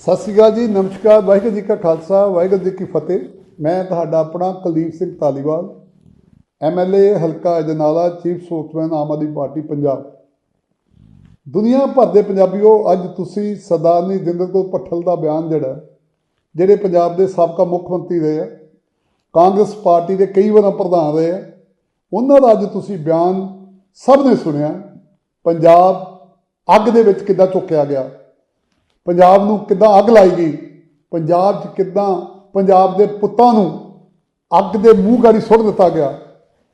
ਸਤਿ ਸ਼੍ਰੀ ਅਕਾਲ ਜੀ, ਨਮਸਕਾਰ, ਵਾਹਿਗੁਰੂ ਜੀ ਕਾ ਖਾਲਸਾ, ਵਾਹਿਗੁਰੂ ਜੀ ਕੀ ਫਤਿਹ। ਮੈਂ ਤੁਹਾਡਾ ਆਪਣਾ ਕੁਲਦੀਪ ਸਿੰਘ ਧਾਲੀਵਾਲ ਐਮਐਲਏ ਹਲਕਾ Ajnala, chief spokesman Aam Aadmi party, Punjab. ਦੁਨੀਆ ਭਰ ਦੇ ਪੰਜਾਬੀਓ, ਅੱਜ ਤੁਸੀਂ ਸਰਦਾਰਨੀ ਜਿੰਦਰ ਕੌਰ ਪੱਠਲ ਦਾ ਬਿਆਨ ਜਿਹੜਾ, ਜਿਹੜੇ ਪੰਜਾਬ ਦੇ ਸਾਬਕਾ ਮੁੱਖ ਮੰਤਰੀ ਰਹੇ ਆ, ਕਾਂਗਰਸ ਪਾਰਟੀ ਦੇ ਕਈ ਵਾਰ ਪ੍ਰਧਾਨ ਰਹੇ ਆ, ਉਹਨਾਂ ਦਾ ਅੱਜ ਤੁਸੀਂ ਬਿਆਨ ਸਭ ਨੇ ਸੁਣਿਆ, ਪੰਜਾਬ ਅੱਗ ਦੇ ਵਿੱਚ ਕਿੱਦਾਂ ਚੁੱਕਿਆ ਗਿਆ। ਪੰਜਾਬ ਨੂੰ ਕਿੱਦਾਂ ਅੱਗ ਲਾਈ ਗਈ? ਪੰਜਾਬ 'ਚ ਕਿੱਦਾਂ ਪੰਜਾਬ ਦੇ ਪੁੱਤਾਂ ਨੂੰ ਅੱਗ ਦੇ ਮੂੰਹ ਗਾੜੀ ਸੁੱਟ ਦਿੱਤਾ ਗਿਆ?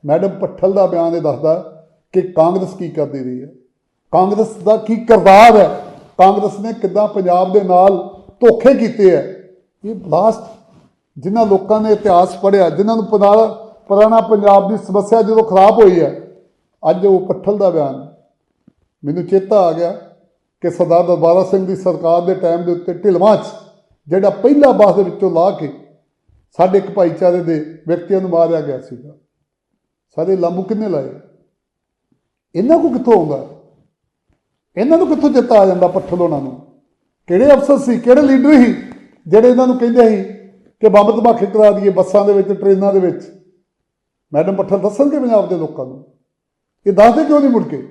ਮੈਡਮ ਪੱਠਲ ਦਾ ਬਿਆਨ ਇਹ ਦੱਸਦਾ ਕਿ ਕਾਂਗਰਸ ਕੀ ਕਰਦੀ ਰਹੀ ਹੈ? ਕਾਂਗਰਸ ਦਾ ਕੀ ਕਿਰਦਾਰ ਹੈ? ਕਾਂਗਰਸ ਨੇ ਕਿੱਦਾਂ ਪੰਜਾਬ ਦੇ ਨਾਲ ਧੋਖੇ ਕੀਤੇ ਹੈ? ਇਹ ਲਾਸਟ ਜਿਨ੍ਹਾਂ ਲੋਕਾਂ ਨੇ ਇਤਿਹਾਸ ਪੜ੍ਹਿਆ, ਜਿਨ੍ਹਾਂ ਨੂੰ ਪੁਰਾ- ਪੁਰਾਣਾ ਪੰਜਾਬ ਦੀ ਸਮੱਸਿਆ ਜਦੋਂ ਖਰਾਬ ਹੋਈ ਹੈ, ਅੱਜ ਉਹ ਪੱਠਲ ਦਾ ਬਿਆਨ ਮੈਨੂੰ ਚੇਤਾ ਆ ਗਿਆ ਕਿ ਸਰਦਾਰ ਦਰਬਾਰਾ ਸਿੰਘ ਦੀ ਸਰਕਾਰ ਦੇ ਟਾਈਮ ਦੇ ਉੱਤੇ ਢਿਲਵਾਂ 'ਚ, ਜਿਹੜਾ ਪਹਿਲਾ ਬੱਸ ਦੇ ਵਿੱਚੋਂ ਲਾ ਕੇ ਸਾਡੇ ਇੱਕ ਭਾਈਚਾਰੇ ਦੇ ਵਿਅਕਤੀਆਂ ਨੂੰ ਮਾਰਿਆ ਗਿਆ ਸੀਗਾ। ਸਾਰੇ ਲਾਂਬੂ ਕਿੰਨੇ ਲਾਏ? ਇਹਨਾਂ ਕੋ ਕਿੱਥੋਂ ਆਉਂਦਾ? ਇਹਨਾਂ ਨੂੰ ਕਿੱਥੋਂ ਚੇਤਾ ਆ ਜਾਂਦਾ ਪੱਠਲ ਉਹਨਾਂ ਨੂੰ? ਕਿਹੜੇ ਅਫਸਰ ਸੀ? ਕਿਹੜੇ ਲੀਡਰ ਸੀ? ਜਿਹੜੇ ਇਹਨਾਂ ਨੂੰ ਕਹਿੰਦੇ ਸੀ ਕਿ ਬੰਬ ਧਮਾਕੇ ਕਰਾ ਦਈਏ ਬੱਸਾਂ ਦੇ ਵਿੱਚ, ਟ੍ਰੇਨਾਂ ਦੇ ਵਿੱਚ? ਮੈਡਮ ਪੱਠਲ ਦੱਸਣਗੇ ਪੰਜਾਬ ਦੇ ਲੋਕਾਂ ਨੂੰ? ਇਹ ਦੱਸਦੇ ਕਿਉਂ ਨਹੀਂ ਮੁੜ ਕੇ?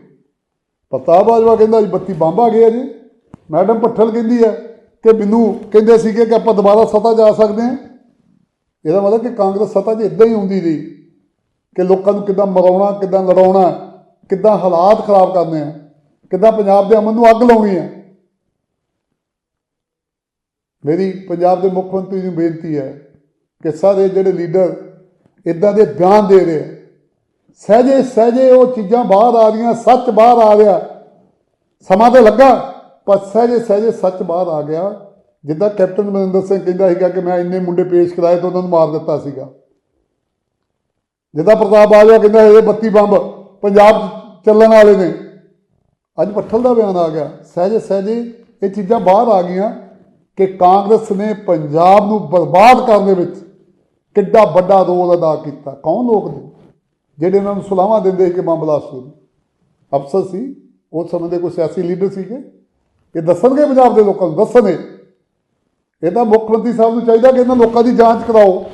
ਪ੍ਰਤਾਪ ਬਾਜਵਾ ਕਹਿੰਦਾ ਜੀ 32 ਬੰਬ ਆ ਗਏ ਆ ਜੀ। ਮੈਡਮ ਪੱਠਲ ਕਹਿੰਦੀ ਹੈ ਕਿ ਮੈਨੂੰ ਕਹਿੰਦੇ ਸੀਗੇ ਕਿ ਆਪਾਂ ਦੁਬਾਰਾ ਸੱਤਾ ਜਾ ਸਕਦੇ ਹਾਂ। ਇਹਦਾ ਮਤਲਬ ਕਿ ਕਾਂਗਰਸ ਸੱਤਾ 'ਚ ਇਦਾਂ ਹੀ ਹੁੰਦੀ ਰਹੀ ਕਿ ਲੋਕਾਂ ਨੂੰ ਕਿੱਦਾਂ ਮਰਾਉਣਾ, ਕਿੱਦਾਂ ਲੜਾਉਣਾ, ਕਿੱਦਾਂ ਹਾਲਾਤ ਖਰਾਬ ਕਰਨੇ ਆ, ਕਿੱਦਾਂ ਪੰਜਾਬ ਦੇ ਅਮਨ ਨੂੰ ਅੱਗ ਲਾਉਣੀ ਹੈ ਮੇਰੀ ਪੰਜਾਬ ਦੇ ਮੁੱਖ ਮੰਤਰੀ ਨੂੰ ਬੇਨਤੀ ਹੈ ਕਿ ਸਾਰੇ ਜਿਹੜੇ ਲੀਡਰ ਇਦਾਂ ਦੇ ਬਿਆਨ ਦੇ ਰਹੇ ਆ ਸਹਜੇ ਸਹਜੇ ਉਹ ਚੀਜ਼ਾਂ ਬਾਹਰ ਆ ਰਹੀਆਂ ਸੱਚ ਬਾਹਰ ਆ ਰਿਹਾ ਸਮਾਂ ਤੇ ਲੱਗਾ, ਪਰ ਸਹਜੇ ਸਹਜੇ ਸੱਚ ਬਾਹਰ ਆ ਗਿਆ। ਜਿੱਦਾਂ ਕੈਪਟਨ ਮਨਿੰਦਰ ਸਿੰਘ ਕਹਿੰਦਾ ਸੀਗਾ ਕਿ ਮੈਂ ਇੰਨੇ ਮੁੰਡੇ ਪੇਸ਼ ਕਰਾਏ ਤਾਂ ਉਹਨਾਂ ਨੂੰ ਮਾਰ ਦਿੱਤਾ ਸੀਗਾ। ਜਿੱਦਾਂ ਪ੍ਰਤਾਪ ਬਾਜਵਾ ਕਹਿੰਦਾ ਇਹ 32 ਬੰਬ ਪੰਜਾਬ ਚੱਲਣ ਵਾਲੇ ਨੇ। ਅੱਜ ਪੱਠਲ ਦਾ ਬਿਆਨ ਆ ਗਿਆ। ਸਹਜੇ ਸਹਜੇ ਇਹ ਚੀਜ਼ਾਂ ਬਾਹਰ ਆ ਗਈਆਂ ਕਿ ਕਾਂਗਰਸ ਨੇ ਪੰਜਾਬ ਨੂੰ ਬਰਬਾਦ ਕਰਨ ਦੇ ਵਿੱਚ ਕਿੱਡਾ ਵੱਡਾ ਰੋਲ ਅਦਾ ਕੀਤਾ। ਕੌਣ ਲੋਕ ਨੇ ਜਿਹੜੇ ਇਹਨਾਂ ਨੂੰ ਸੁਲਾਹਾਂ ਦਿੰਦੇ ਸੀ ਕਿ ਬੰਬ ਬਲਾਸਟ ਹੋ ਅਫਸਰ ਸੀ, ਉਸ ਸਮੇਂ ਦੇ ਕੋਈ ਸਿਆਸੀ ਲੀਡਰ ਸੀਗੇ। ਇਹ ਦੱਸਣਗੇ ਪੰਜਾਬ ਦੇ ਲੋਕਾਂ ਨੂੰ, ਦੱਸਣਗੇ। ਇਹ ਤਾਂ ਮੁੱਖ ਮੰਤਰੀ ਸਾਹਿਬ ਨੂੰ ਚਾਹੀਦਾ ਕਿ ਇਹਨਾਂ ਲੋਕਾਂ ਦੀ ਜਾਂਚ ਕਰਾਓ।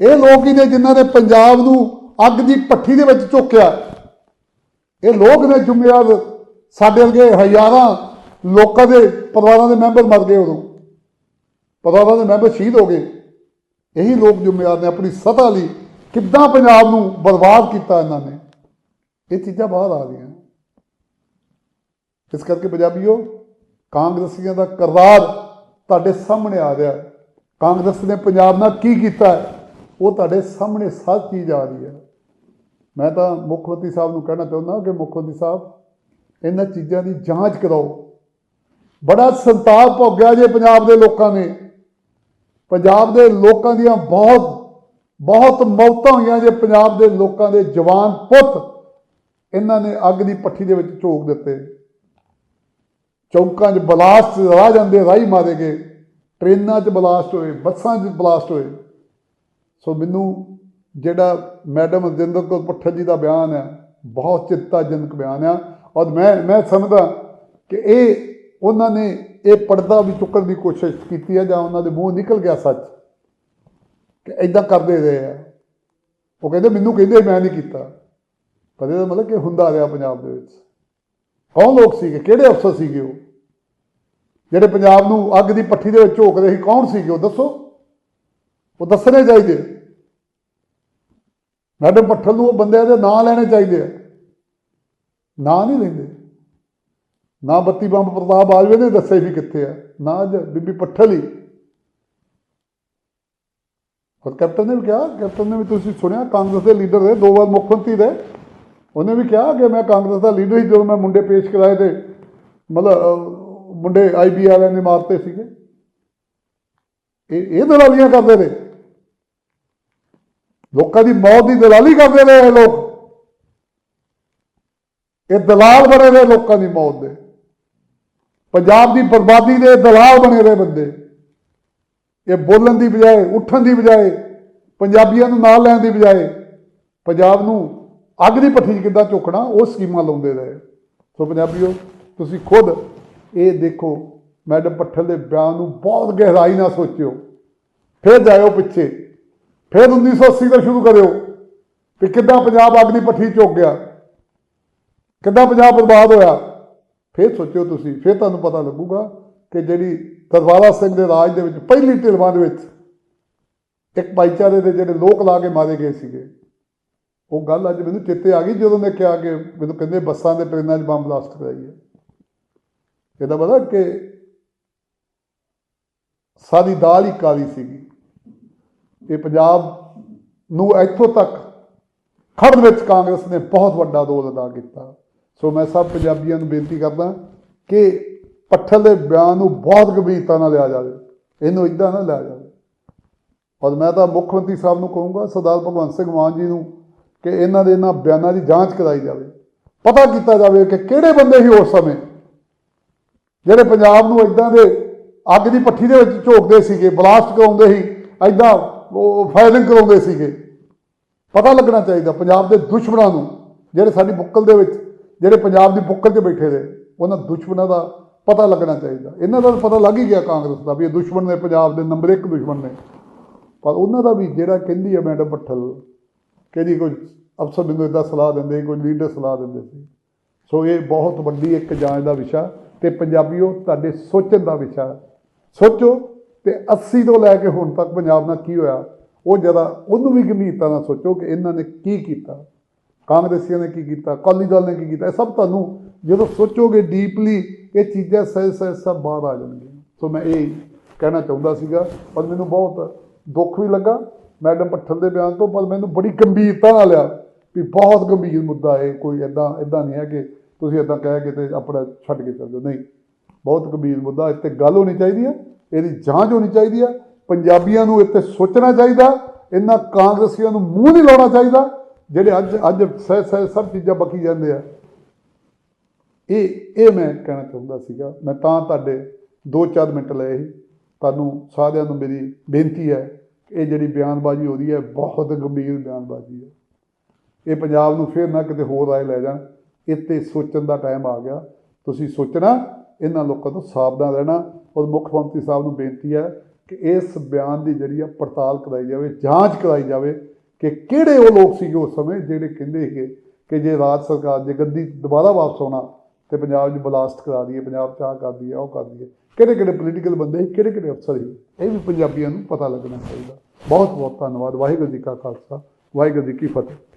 ਇਹ ਲੋਕ ਹੀ ਨੇ ਜਿਨ੍ਹਾਂ ਨੇ ਪੰਜਾਬ ਨੂੰ ਅੱਗ ਦੀ ਭੱਠੀ ਦੇ ਵਿੱਚ ਝੋਕਿਆ ਇਹ ਲੋਕ ਨੇ ਜ਼ਿੰਮੇਵਾਰ ਸਾਡੇ ਵਰਗੇ ਹਜ਼ਾਰਾਂ ਲੋਕਾਂ ਦੇ ਪਰਿਵਾਰਾਂ ਦੇ ਮੈਂਬਰ ਮਰ ਗਏ ਉਦੋਂ। ਪਰਿਵਾਰਾਂ ਦੇ ਮੈਂਬਰ ਸ਼ਹੀਦ ਹੋ ਗਏ। ਇਹੀ ਲੋਕ ਜ਼ਿੰਮੇਵਾਰ ਨੇ ਆਪਣੀ ਸਤਾ ਲਈ ਕਿੱਦਾਂ ਪੰਜਾਬ ਨੂੰ ਬਰਬਾਦ ਕੀਤਾ ਇਹਨਾਂ ਨੇ? ਇਹ ਚੀਜ਼ਾਂ ਬਾਹਰ ਆ ਰਹੀਆਂ ਇਸ ਕਰਕੇ ਪੰਜਾਬੀਓ, ਕਾਂਗਰਸੀਆਂ ਦਾ ਕਰਦਾਰ ਤੁਹਾਡੇ ਸਾਹਮਣੇ ਆ ਰਿਹਾ। ਕਾਂਗਰਸ ਨੇ ਪੰਜਾਬ ਨਾਲ ਕੀ ਕੀਤਾ ਉਹ ਤੁਹਾਡੇ ਸਾਹਮਣੇ ਸਭ ਚੀਜ਼ ਆ ਰਹੀ ਹੈ। ਮੈਂ ਤਾਂ ਮੁੱਖ ਮੰਤਰੀ ਸਾਹਿਬ ਨੂੰ ਕਹਿਣਾ ਚਾਹੁੰਦਾ ਕਿ ਮੁੱਖ ਮੰਤਰੀ ਸਾਹਿਬ, ਇਹਨਾਂ ਚੀਜ਼ਾਂ ਦੀ ਜਾਂਚ ਕਰਾਓ। ਬੜਾ ਸੰਤਾਪ ਭੋਗਿਆ ਜੇ ਪੰਜਾਬ ਦੇ ਲੋਕਾਂ ਨੇ। ਪੰਜਾਬ ਦੇ ਲੋਕਾਂ ਦੀਆਂ ਬਹੁਤ ਬਹੁਤ ਮੌਤਾਂ ਹੋਈਆਂ ਜੇ ਪੰਜਾਬ ਦੇ ਲੋਕਾਂ ਦੇ ਜਵਾਨ ਪੁੱਤ। ਇਹਨਾਂ ਨੇ ਅੱਗ ਦੀ ਪੱਠੀ ਦੇ ਵਿੱਚ ਝੋਕ ਦਿੱਤੇ। ਚੌਂਕਾਂ 'ਚ ਬਲਾਸਟ ਰਾਹ ਜਾਂਦੇ ਰਾਹੀ ਮਾਰੇ ਗਏ। ਟ੍ਰੇਨਾਂ 'ਚ ਬਲਾਸਟ ਹੋਏ, ਬੱਸਾਂ 'ਚ ਬਲਾਸਟ ਹੋਏ। ਸੋ ਮੈਨੂੰ ਜਿਹੜਾ ਮੈਡਮ ਰਜਿੰਦਰ ਕੌਰ ਪੱਠਲ ਜੀ ਦਾ ਬਿਆਨ ਹੈ, ਬਹੁਤ ਚਿੰਤਾਜਨਕ ਬਿਆਨ ਆ ਔਰ ਮੈਂ ਮੈਂ ਸਮਝਦਾ ਕਿ ਇਹ, ਉਹਨਾਂ ਨੇ ਇਹ ਪਰਦਾ ਵੀ ਚੁੱਕਣ ਦੀ ਕੋਸ਼ਿਸ਼ ਕੀਤੀ ਹੈ ਜਾਂ ਉਹਨਾਂ ਦੇ ਮੂੰਹ ਨਿਕਲ ਗਿਆ ਸੱਚ। ਕਿ ਐਦਾਂ ਕਰਦੇ ਰਹੇ ਆ। ਉਹ ਕਹਿੰਦੇ, ਮੈਨੂੰ ਕਹਿੰਦੇ, ਮੈਂ ਨਹੀਂ ਕੀਤਾ। ਪਰ ਇਹਦਾ ਮਤਲਬ ਕਿ ਹੁੰਦਾ ਰਿਹਾ ਪੰਜਾਬ ਦੇ ਵਿੱਚ। ਕੌਣ ਲੋਕ ਸੀਗੇ? ਕਿਹੜੇ ਅਫਸਰ ਸੀਗੇ ਉਹ? ਜਿਹੜੇ ਪੰਜਾਬ ਨੂੰ ਅੱਗ ਦੀ ਪੱਠੀ ਦੇ ਵਿੱਚ ਝੋਕਦੇ ਸੀ, ਕੌਣ ਸੀਗੇ ਉਹ? ਦੱਸੋ। ਉਹ ਦੱਸਣੇ ਚਾਹੀਦੇ। ਮੈਡਮ ਪੱਠਲ ਨੂੰ ਉਹ ਬੰਦਿਆਂ ਦੇ ਨਾਂ ਲੈਣੇ ਚਾਹੀਦੇ ਆ। ਨਾਂ ਨਹੀਂ ਲੈਂਦੇ। ਨਾ ਬੱਤੀ ਬੰਬ ਪ੍ਰਤਾਪ ਆਜਵੇ ਨੇ ਦੱਸੇ ਵੀ ਕਿੱਥੇ ਆ। ਨਾ ਅੱਜ ਬੀਬੀ ਪੱਠਲ ਹੀ। ਔਰ ਕੈਪਟਨ ਨੇ ਵੀ ਕਿਹਾ ਕੈਪਟਨ ਨੇ ਵੀ ਤੁਸੀਂ ਸੁਣਿਆ ਕਾਂਗਰਸ ਦੇ ਲੀਡਰ ਦੇ ਦੋ ਵਾਰ ਮੁੱਖ ਮੰਤਰੀ ਰਹੇ। ਉਹਨੇ ਵੀ ਕਿਹਾ ਕਿ ਮੈਂ ਕਾਂਗਰਸ ਦਾ ਲੀਡਰ ਹੀ ਜਦੋਂ ਮੈਂ ਮੁੰਡੇ ਪੇਸ਼ ਕਰਾਏ ਤੇ ਮਤਲਬ ਅਹ, ਮੁੰਡੇ ਆਈਬੀ ਵਾਲਿਆਂ ਨੇ ਮਾਰਤੇ ਸੀਗੇ। ਇਹ ਇਹ ਦਲਾਲੀਆਂ ਕਰਦੇ ਨੇ ਲੋਕਾਂ ਦੀ ਮੌਤ ਦੀ ਦਲਾਲੀ ਕਰਦੇ ਨੇ ਇਹ ਲੋਕ। ਇਹ ਦਲਾਲ ਬਣੇ ਨੇ ਲੋਕਾਂ ਦੀ ਮੌਤ ਦੇ। ਪੰਜਾਬ ਦੀ ਬਰਬਾਦੀ ਦੇ ਦਲਾਲ ਬਣੇ ਰਹੇ ਬੰਦੇ। ਇਹ ਬੋਲਣ ਦੀ ਬਜਾਏ, ਉੱਠਣ ਦੀ ਬਜਾਏ, ਪੰਜਾਬੀਆਂ ਨੂੰ ਨਾਲ ਲੈਣ ਦੀ ਬਜਾਏ, ਪੰਜਾਬ ਨੂੰ ਅੱਗ ਦੀ ਭੱਠੀ 'ਚ ਕਿੱਦਾਂ ਝੁਕਣਾ, ਉਹ ਸਕੀਮਾਂ ਲਾਉਂਦੇ ਰਹੇ। ਸੋ ਪੰਜਾਬੀਓ, ਤੁਸੀਂ ਖੁਦ ਇਹ ਦੇਖੋ, ਮੈਡਮ ਪੱਠਲ ਦੇ ਬਿਆਨ ਨੂੰ ਬਹੁਤ ਗਹਿਰਾਈ ਨਾਲ ਸੋਚਿਓ। ਫਿਰ ਜਾਇਓ ਪਿੱਛੇ। ਫਿਰ 1980 ਤੋਂ ਸ਼ੁਰੂ ਕਰਿਓ ਕਿ ਕਿੱਦਾਂ ਪੰਜਾਬ ਅੱਗ ਦੀ ਪੱਠੀ ਝੁੱਕ ਗਿਆ, ਕਿੱਦਾਂ ਪੰਜਾਬ ਬਰਬਾਦ ਹੋਇਆ। ਫਿਰ ਸੋਚਿਓ ਤੁਸੀਂ, ਫਿਰ ਤੁਹਾਨੂੰ ਪਤਾ ਲੱਗੂਗਾ ਕਿ ਜਿਹੜੀ ਦਰਬਾਰਾ ਸਿੰਘ ਦੇ ਰਾਜ ਦੇ ਵਿੱਚ, ਪਹਿਲੀ ਢਿਲਵਾਂ ਦੇ ਵਿੱਚ ਇੱਕ ਭਾਈਚਾਰੇ ਦੇ ਜਿਹੜੇ ਲੋਕ ਲਾ ਕੇ ਮਾਰੇ ਗਏ ਸੀਗੇ। ਉਹ ਗੱਲ ਅੱਜ ਮੈਨੂੰ ਚੇਤੇ ਆ ਗਈ ਜਦੋਂ ਮੈਂ ਕਿਹਾ ਕਿ ਮੈਨੂੰ ਕਹਿੰਦੇ ਬੱਸਾਂ ਦੇ ਟ੍ਰੇਨਾਂ 'ਚ ਬੰਬ ਬਲਾਸਟ ਕਰਾਈ ਹੈ। ਇਹਦਾ ਪਤਾ ਕਿ ਸਾਡੀ ਦਾਲ ਹੀ ਕਾਲੀ ਸੀਗੀ। ਇਹ ਪੰਜਾਬ ਨੂੰ ਇੱਥੋਂ ਤੱਕ ਖੜਨ ਵਿੱਚ ਕਾਂਗਰਸ ਨੇ ਬਹੁਤ ਵੱਡਾ ਰੋਲ ਅਦਾ ਕੀਤਾ। ਸੋ ਮੈਂ ਸਭ ਪੰਜਾਬੀਆਂ ਨੂੰ ਬੇਨਤੀ ਕਰਦਾ ਕਿ ਪੱਠਲ ਦੇ ਬਿਆਨ ਨੂੰ ਬਹੁਤ ਗੰਭੀਰਤਾ ਨਾਲ ਲਿਆ ਜਾਵੇ, ਇਹਨੂੰ ਇਦਾਂ ਨਾ ਲਿਆ ਜਾਵੇ। ਔਰ ਮੈਂ ਤਾਂ ਮੁੱਖ ਮੰਤਰੀ ਸਾਹਿਬ ਨੂੰ ਕਹੂੰਗਾ, ਸਰਦਾਰ ਭਗਵੰਤ ਸਿੰਘ ਮਾਨ ਜੀ ਨੂੰ ਕਿ ਇਹਨਾਂ ਦੇ ਇਹਨਾਂ ਬਿਆਨਾਂ ਦੀ ਜਾਂਚ ਕਰਾਈ ਜਾਵੇ। ਪਤਾ ਕੀਤਾ ਜਾਵੇ ਕਿ ਕਿਹੜੇ ਬੰਦੇ ਸੀ ਉਸ ਸਮੇਂ। ਜਿਹੜੇ ਪੰਜਾਬ ਨੂੰ ਇਦਾਂ ਦੇ ਅੱਗ ਦੀ ਪੱਠੀ ਦੇ ਵਿੱਚ ਝੋਕਦੇ ਸੀਗੇ, ਬਲਾਸਟ ਕਰਾਉਂਦੇ ਸੀ ਇਦਾਂ ਉਹ ਫਾਇਰਿੰਗ ਕਰਾਉਂਦੇ ਸੀਗੇ। ਪਤਾ ਲੱਗਣਾ ਚਾਹੀਦਾ ਪੰਜਾਬ ਦੇ ਦੁਸ਼ਮਣਾਂ ਨੂੰ, ਜਿਹੜੇ ਸਾਡੀ ਬੁੱਕਲ ਦੇ ਵਿੱਚ, ਜਿਹੜੇ ਪੰਜਾਬ ਦੀ ਬੁੱਕਲ 'ਚ ਬੈਠੇ ਦੇ ਉਹਨਾਂ ਦੁਸ਼ਮਣਾਂ ਦਾ ਪਤਾ ਲੱਗਣਾ ਚਾਹੀਦਾ। ਇਹਨਾਂ ਦਾ ਤਾਂ ਪਤਾ ਲੱਗ ਹੀ ਗਿਆ ਕਾਂਗਰਸ ਦਾ ਵੀ ਇਹ ਦੁਸ਼ਮਣ ਨੇ, ਪੰਜਾਬ ਦੇ ਨੰਬਰ 1 ਦੁਸ਼ਮਣ ਨੇ। ਪਰ ਉਹਨਾਂ ਦਾ ਵੀ ਜਿਹੜਾ ਕਹਿੰਦੀ ਹੈ ਮੈਡਮ ਪੱਠਲ, ਕਹਿੰਦੀ ਕੋਈ ਅਫਸਰ ਮੈਨੂੰ ਇਦਾਂ ਸਲਾਹ ਦਿੰਦੇ, ਕੋਈ ਲੀਡਰ ਸਲਾਹ ਦਿੰਦੇ ਸੀ। ਸੋ ਇਹ ਬਹੁਤ ਵੱਡੀ ਇੱਕ ਜਾਂਚ ਦਾ ਵਿਸ਼ਾ ਤੇ ਪੰਜਾਬੀਓ, ਤੁਹਾਡੇ ਸੋਚਣ ਦਾ ਵਿਸ਼ਾ। ਸੋਚੋ ਤੇ 80 ਤੋਂ ਲੈ ਕੇ ਹੁਣ ਤੱਕ ਪੰਜਾਬ ਨਾਲ ਕੀ ਹੋਇਆ, ਉਹ ਜਰਾ ਉਹਨੂੰ ਵੀ ਗੰਭੀਰਤਾ ਨਾਲ ਸੋਚੋ ਕਿ ਇਹਨਾਂ ਨੇ ਕੀ ਕੀਤਾ। ਕਾਂਗਰਸੀਆਂ ਨੇ ਕੀ ਕੀਤਾ, ਅਕਾਲੀ ਦਲ ਨੇ ਕੀ ਕੀਤਾ, ਇਹ ਸਭ ਤੁਹਾਨੂੰ ਜਦੋਂ ਸੋਚੋਗੇ ਡੀਪਲੀ ਇਹ ਚੀਜ਼ਾਂ ਸਹਿ ਸਹਿ ਸਭ ਬਾਹਰ ਆ ਜਾਣਗੀਆਂ। ਸੋ ਮੈਂ ਇਹ ਕਹਿਣਾ ਚਾਹੁੰਦਾ ਸੀਗਾ, ਪਰ ਮੈਨੂੰ ਬਹੁਤ ਦੁੱਖ ਵੀ ਲੱਗਾ। ਮੈਡਮ ਪੱਠਲ ਦੇ ਬਿਆਨ ਤੋਂ, ਪਰ ਮੈਨੂੰ ਬੜੀ ਗੰਭੀਰਤਾ ਨਾਲ ਲਿਆ ਵੀ ਬਹੁਤ ਗੰਭੀਰ ਮੁੱਦਾ ਹੈ ਕੋਈ ਇਦਾਂ ਇਦਾਂ ਨਹੀਂ ਹੈ ਕਿ ਤੁਸੀਂ ਇਦਾਂ ਕਹਿ ਕੇ ਤੇ ਆਪਣਾ ਛੱਡ ਕੇ ਚੱਲ ਜਾਓ। ਨਹੀਂ, ਬਹੁਤ ਗੰਭੀਰ ਮੁੱਦਾ, ਇੱਥੇ ਗੱਲ ਹੋਣੀ ਚਾਹੀਦੀ ਹੈ ਇਹਦੀ ਜਾਂਚ ਹੋਣੀ ਚਾਹੀਦੀ ਹੈ ਪੰਜਾਬੀਆਂ ਨੂੰ ਇੱਥੇ ਸੋਚਣਾ ਚਾਹੀਦਾ, ਇਹਨਾਂ ਕਾਂਗਰਸੀਆਂ ਨੂੰ ਮੂੰਹ ਨਹੀਂ ਲਾਉਣਾ ਚਾਹੀਦਾ, ਜਿਹੜੇ ਅੱਜ ਅੱਜ ਸਹਿ ਸਹਿ ਸਭ ਚੀਜ਼ਾਂ ਬਕੀ ਜਾਂਦੇ ਆ। ਇਹ ਇਹ ਮੈਂ ਕਹਿਣਾ ਚਾਹੁੰਦਾ ਸੀਗਾ, ਮੈਂ ਤਾਂ ਤੁਹਾਡੇ 2-4 ਮਿੰਟ ਲਏ ਸੀ। ਤੁਹਾਨੂੰ ਸਾਰਿਆਂ ਨੂੰ ਮੇਰੀ ਬੇਨਤੀ ਹੈ ਕਿ ਇਹ ਜਿਹੜੀ ਬਿਆਨਬਾਜ਼ੀ ਹੋ ਰਹੀ ਹੈ, ਬਹੁਤ ਗੰਭੀਰ ਬਿਆਨਬਾਜ਼ੀ ਹੈ। ਇਹ ਪੰਜਾਬ ਨੂੰ ਫਿਰ ਨਾ ਕਿਤੇ ਹੋਰ ਰਾਏ ਲੈ ਜਾਣ। ਇੱਥੇ ਸੋਚਣ ਦਾ ਟਾਈਮ ਆ ਗਿਆ। ਤੁਸੀਂ ਸੋਚਣਾ, ਇਹਨਾਂ ਲੋਕਾਂ ਤੋਂ ਸਾਵਧਾਨ ਰਹਿਣਾ। ਔਰ ਮੁੱਖ ਮੰਤਰੀ ਸਾਹਿਬ ਨੂੰ ਬੇਨਤੀ ਹੈ ਕਿ ਇਸ ਬਿਆਨ ਦੀ ਜਿਹੜੀ ਆ ਪੜਤਾਲ ਕਰਾਈ ਜਾਵੇ, ਜਾਂਚ ਕਰਾਈ ਜਾਵੇ ਕਿ ਕਿਹੜੇ ਉਹ ਲੋਕ ਸੀਗੇ ਉਸ ਸਮੇਂ ਜਿਹੜੇ ਕਹਿੰਦੇ ਸੀਗੇ ਕਿ ਜੇ ਰਾਜ ਸਰਕਾਰ ਜੇ ਗੱਦੀ ਦੁਬਾਰਾ ਵਾਪਸ ਆਉਣਾ ਤੇ ਪੰਜਾਬ 'ਚ ਬਲਾਸਟ ਕਰਾ ਦਈਏ, ਪੰਜਾਬ 'ਚ ਆਹ ਕਰ ਦਈਏ, ਉਹ ਕਰ ਦਈਏ। ਕਿਹੜੇ ਕਿਹੜੇ ਪੋਲੀਟੀਕਲ ਬੰਦੇ ਸੀ ਕਿਹੜੇ ਕਿਹੜੇ ਅਫਸਰ ਸੀ? ਇਹ ਵੀ ਪੰਜਾਬੀਆਂ ਨੂੰ ਪਤਾ ਲੱਗਣਾ ਚਾਹੀਦਾ। ਬਹੁਤ ਬਹੁਤ ਧੰਨਵਾਦ। ਵਾਹਿਗੁਰੂ ਜੀ ਕਾ ਖਾਲਸਾ, ਵਾਹਿਗੁਰੂ ਜੀ ਕੀ ਫਤਿਹ।